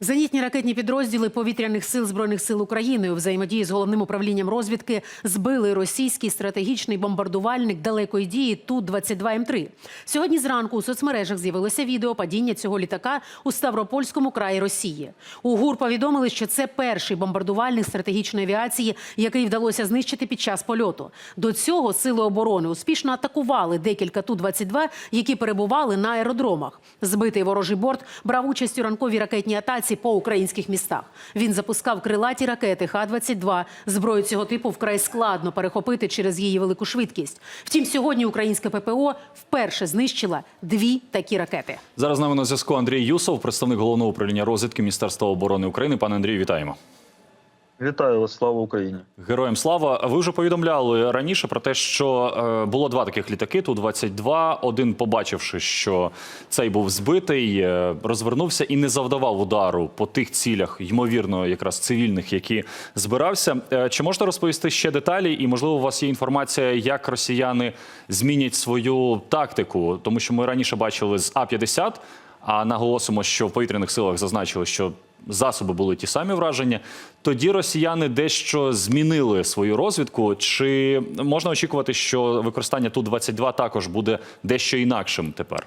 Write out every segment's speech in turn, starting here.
Зенітні ракетні підрозділи повітряних сил збройних сил України у взаємодії з головним управлінням розвідки збили російський стратегічний бомбардувальник далекої дії ту 22 м 3 Сьогодні зранку у соцмережах з'явилося відео падіння цього літака у Ставропольському краї Росії. У ГУР повідомили, що це перший бомбардувальник стратегічної авіації, який вдалося знищити під час польоту. До цього сили оборони успішно атакували декілька ту 22 які перебували на аеродромах. Збитий ворожий борт брав участь у ранковій ракетній атаці по українських містах. Він запускав крилаті ракети Х-22. Зброю цього типу вкрай складно перехопити через її велику швидкість. Втім, сьогодні українське ППО вперше знищила дві такі ракети. Зараз з нами на зв'язку Андрій Юсов, представник головного управління розвідки Міністерства оборони України. Пане Андрію, вітаємо. Вітаю вас, слава Україні. Героям слава. Ви вже повідомляли раніше про те, що е, було два таких літаки. Ту 22 Один, побачивши, що цей був збитий, е, розвернувся і не завдавав удару по тих цілях, ймовірно, якраз цивільних, які збирався. Е, Чи можете розповісти ще деталі? І можливо, у вас є інформація, як росіяни змінять свою тактику, тому що ми раніше бачили з А 50 а наголосимо, що в повітряних силах зазначили, що засоби були ті самі враження. Тоді росіяни дещо змінили свою розвідку. Чи можна очікувати, що використання ту 22 також буде дещо інакшим тепер?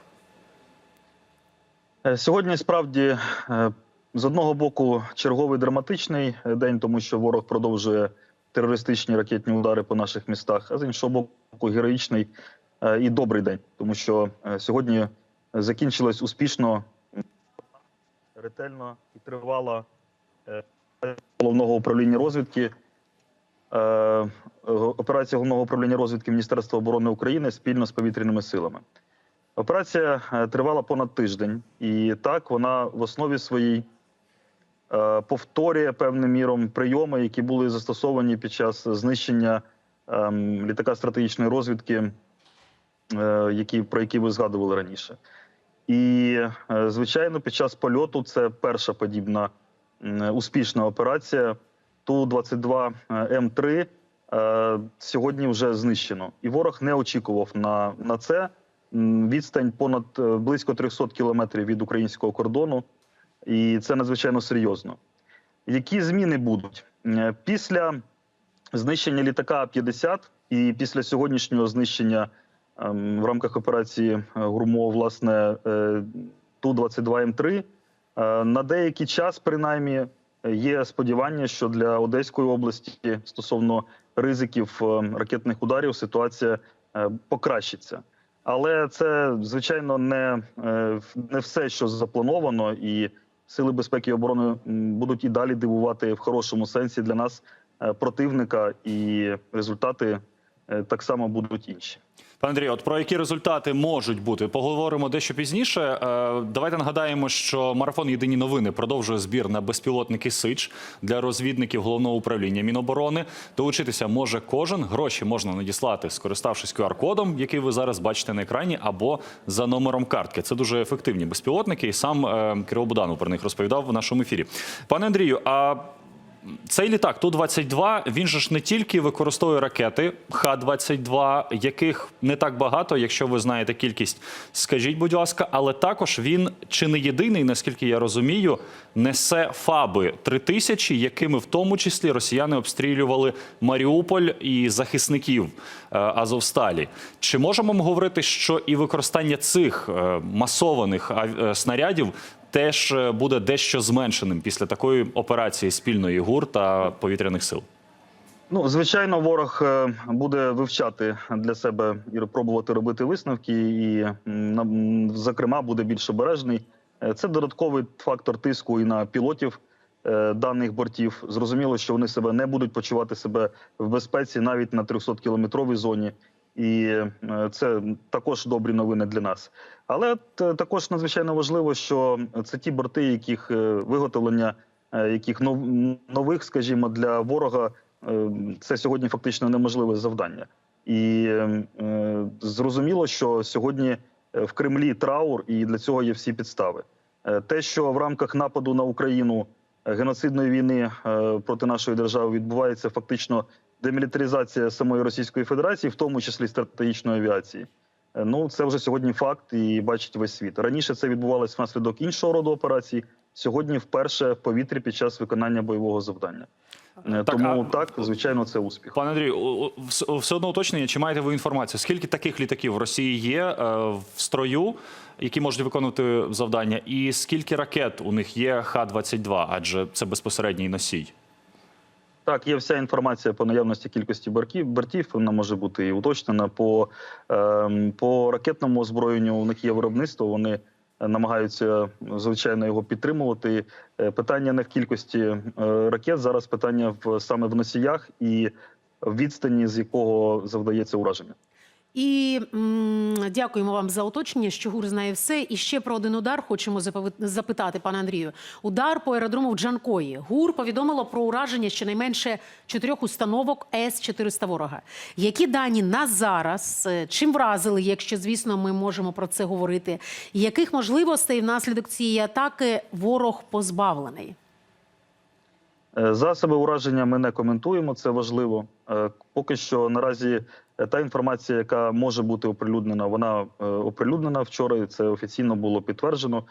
Е, Сьогодні справді е, з одного боку черговий драматичний день, тому що ворог продовжує терористичні ракетні удари по наших містах, а з іншого боку, героїчний е, і добрий день, тому що сьогодні закінчилась успішно, ретельно і тривала е, головного управління розвідки. е, Операція головного управління розвідки Міністерства оборони України спільно з повітряними силами. Операція е, тривала понад тиждень, і так вона в основі своїй повторює певним міром прийоми, які були застосовані під час знищення ем, літака стратегічної розвідки, які, про які ви згадували раніше. І, е, звичайно, під час польоту це перша подібна успішна операція. Ту-22 М3 е, сьогодні вже знищено. І ворог не очікував на, на це. Відстань понад е, близько 300 кілометрів від українського кордону, і це надзвичайно серйозно. Які зміни будуть Е, після знищення літака А-50 і після сьогоднішнього знищення в рамках операції е, Гурмо, власне, е, Ту-22М3, е, на деякий час, принаймні, є сподівання, що для Одеської області стосовно ризиків е, ракетних ударів ситуація покращиться. Але це звичайно не, не все, що заплановано, і сили безпеки і оборони будуть і далі дивувати в хорошому сенсі для нас противника, і результати так само будуть інші. Пане Андрію, от про які результати можуть бути, поговоримо дещо пізніше. Е, Давайте нагадаємо, що марафон Єдині новини продовжує збір на безпілотники Сич для розвідників головного управління Міноборони. Долучитися може кожен. Гроші можна надіслати, скориставшись QR-кодом, який ви зараз бачите на екрані, або за номером картки. Це дуже ефективні безпілотники, і сам е, Кирило Буданов про них розповідав в нашому ефірі. Пане Андрію, а цей літак Ту-22, він же ж не тільки використовує ракети Х-22, яких не так багато, якщо ви знаєте кількість, скажіть, будь ласка, але також він чи не єдиний, наскільки я розумію, несе ФАБи 3000, якими в тому числі росіяни обстрілювали Маріуполь і захисників е, Азовсталі. Чи можемо ми говорити, що і використання цих е, масованих е, снарядів теж е, буде дещо зменшеним після такої операції спільної ГУР та повітряних сил. Ну, звичайно, ворог е, буде вивчати для себе і пробувати робити висновки, і, зокрема, буде більш обережний. Е, Це додатковий фактор тиску і на пілотів даних бортів. Зрозуміло, що вони себе не будуть почувати себе в безпеці навіть на 300 кілометровій зоні. І е, це також добрі новини для нас. Але також надзвичайно важливо, що це ті борти, яких е, виготовлення, е, яких нових, скажімо, для ворога Е, це сьогодні фактично неможливе завдання. І е, е, зрозуміло, що сьогодні е, в Кремлі траур, і для цього є всі підстави. Е, Те, що в рамках нападу на Україну е, геноцидної війни е, проти нашої держави відбувається фактично демілітаризація самої Російської Федерації, в тому числі стратегічної авіації. Е, Ну це вже сьогодні факт, і бачить весь світ. Раніше це відбувалося внаслідок іншого роду операцій. сьогодні вперше в повітрі під час виконання бойового завдання. Е, Так, Тому а- так, звичайно, це успіх. Пане Андрію, все одно уточнення, чи маєте ви інформацію? Скільки таких літаків в Росії є е, в строю, які можуть виконувати завдання, і скільки ракет у них є Х-22, адже це безпосередній носій? Так, є вся інформація по наявності кількості бортів. бортів вона може бути і уточнена. По, ем, по ракетному озброєнню у них є виробництво. Вони намагаються звичайно його підтримувати. Е, Питання не в кількості е, ракет. Зараз питання в саме в носіях і відстані, з якого завдається ураження. І м, дякуємо вам за уточнення, що ГУР знає все. І ще про один удар хочемо запитати, пане Андрію. Удар по аеродрому в Джанкої. ГУР повідомило про ураження щонайменше чотирьох установок С-400 ворога. Які дані на зараз? Е, Чим вразили, якщо, звісно, ми можемо про це говорити? Яких можливостей внаслідок цієї атаки ворог позбавлений? Е, Засоби ураження ми не коментуємо, це важливо. Е, Поки що наразі та інформація, яка може бути оприлюднена, вона е, оприлюднена вчора. і Це офіційно було підтверджено.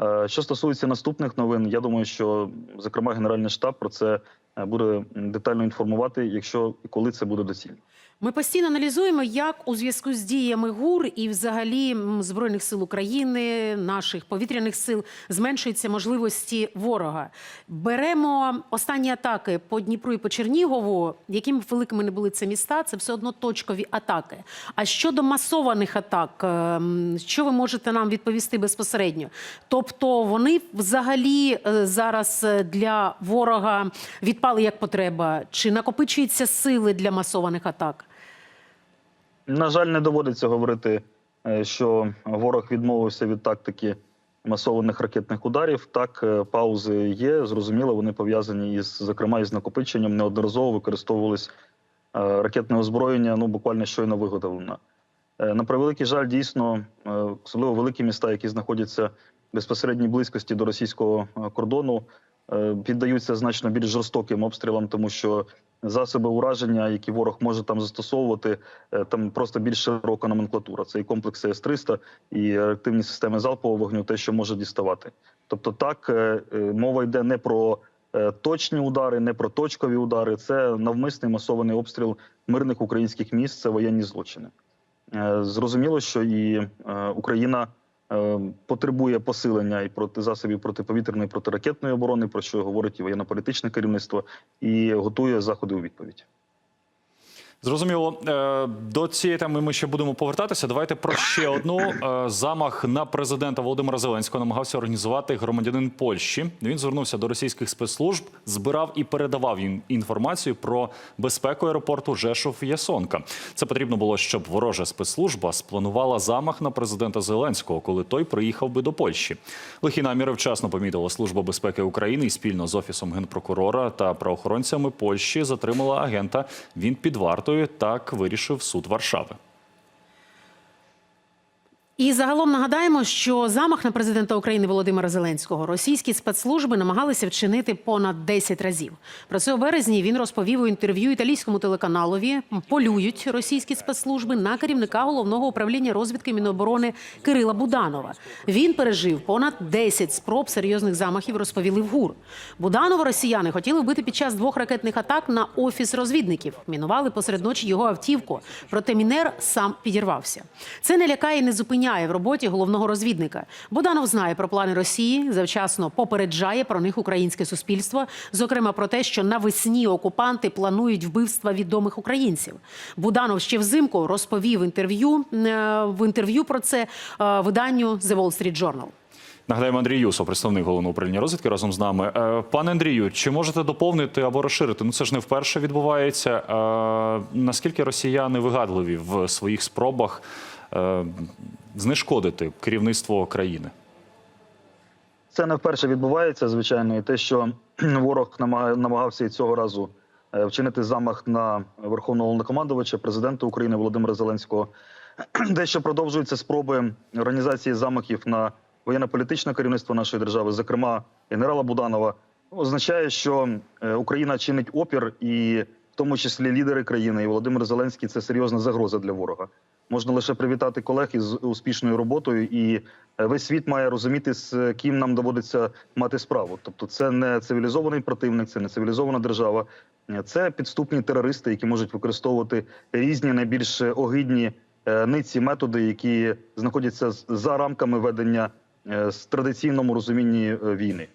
Е, Що стосується наступних новин, я думаю, що зокрема Генеральний штаб про це е, буде детально інформувати, якщо і коли це буде доцільно. Ми постійно аналізуємо, як у зв'язку з діями ГУР і взагалі збройних сил України, наших повітряних сил зменшуються можливості ворога. Беремо останні атаки по Дніпру і по Чернігову. Якими великими не були це міста, це все одно точкові атаки. А щодо масованих атак, ем, що ви можете нам відповісти безпосередньо? Тобто вони взагалі е, зараз е, для ворога відпали як потреба, чи накопичуються сили для масованих атак? На жаль, не доводиться говорити, е, що ворог відмовився від тактики масованих ракетних ударів. Так, е, паузи є. Зрозуміло, вони пов'язані із, зокрема, із накопиченням. Неодноразово використовувались е, ракетне озброєння, ну буквально щойно виготовлено. На превеликий жаль, дійсно, особливо великі міста, які знаходяться в безпосередній близькості до російського кордону, піддаються значно більш жорстоким обстрілам, тому що засоби ураження, які ворог може там застосовувати, е, там просто більш широка номенклатура. Це і комплекси С-300, і реактивні системи залпового вогню, те, що може діставати. Тобто, так е, е, мова йде не про точні удари, не про точкові удари. Це навмисний масований обстріл мирних українських міст. Це воєнні злочини. Зрозуміло, що і Україна потребує посилення і проти засобів протиповітряної протиракетної оборони, про що говорить і воєнно-політичне керівництво, і готує заходи у відповідь. Зрозуміло. Е, До цієї теми ми ще будемо повертатися. Давайте про ще одну Е, замах на президента Володимира Зеленського намагався організувати громадянин Польщі. Він звернувся до російських спецслужб, збирав і передавав їм інформацію про безпеку аеропорту Жешов Ясонка. Це потрібно було, щоб ворожа спецслужба спланувала замах на президента Зеленського, коли той приїхав би до Польщі. Лихі наміри вчасно помітила Служба безпеки України і спільно з офісом генпрокурора та правоохоронцями Польщі затримала агента. Він під вартою. Так вирішив суд Варшави. І загалом нагадаємо, що замах на президента України Володимира Зеленського російські спецслужби намагалися вчинити понад 10 разів. Про це у березні він розповів у інтерв'ю італійському телеканалові. Полюють російські спецслужби на керівника головного управління розвідки Міноборони Кирила Буданова. Він пережив понад 10 спроб серйозних замахів. Розповіли в ГУР. Буданова росіяни хотіли вбити під час двох ракетних атак на офіс розвідників. Мінували посеред ночі його автівку. Проте Мінер сам підірвався. Це не лякає і не зупиняє в роботі головного розвідника. Буданов знає про плани Росії, завчасно попереджає про них українське суспільство, зокрема про те, що навесні окупанти планують вбивства відомих українців. Буданов ще взимку розповів інтерв'ю е, в інтерв'ю про це е, виданню The Wall Street Journal. Нагадаємо, Андрій Юсов, представник головного управління розвідки, разом з нами. Е, Пане Андрію, чи можете доповнити або розширити? Ну це ж не вперше відбувається. Наскільки росіяни вигадливі в своїх спробах знешкодити керівництво країни? Це не вперше відбувається, звичайно, і те, що ворог намагався і цього разу е, вчинити замах на верховного головнокомандувача, президента України Володимира Зеленського. Дещо продовжуються спроби організації замахів на воєнно-політичне керівництво нашої держави, зокрема генерала Буданова, означає, що е, Україна чинить опір, і в тому числі лідери країни, і Володимир Зеленський це серйозна загроза для ворога. Можна лише привітати колег із успішною роботою, і е, весь світ має розуміти, з ким нам доводиться мати справу. Тобто, це не цивілізований противник, це не цивілізована держава, Е, це підступні терористи, які можуть використовувати різні найбільш огидні е, ниці методи, які знаходяться за рамками ведення з традиційному розумінні війни.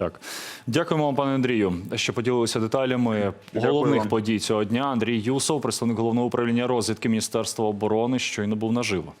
Так, дякуємо вам, пане Андрію, що поділилися деталями Дякую головних вам. подій цього дня. Андрій Юсов, представник головного управління розвідки Міністерства оборони, щойно був наживо.